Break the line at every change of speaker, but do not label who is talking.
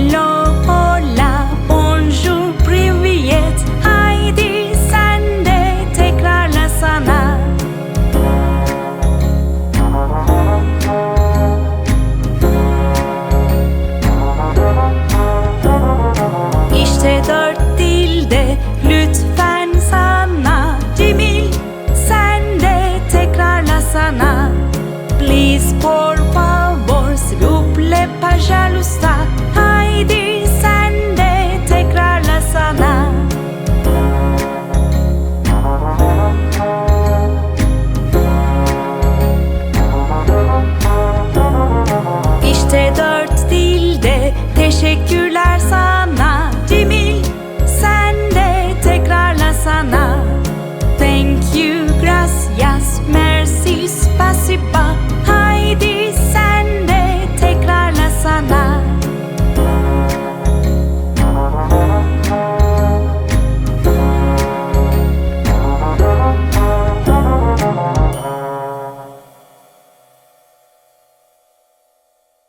Hello, hola, bonjour, privyet. Haydi sen de tekrarlasana İşte dört dilde lütfen sana. Cemil sen de tekrarlasana Please por favor s'il vous plaît pas jalousta espaço e pá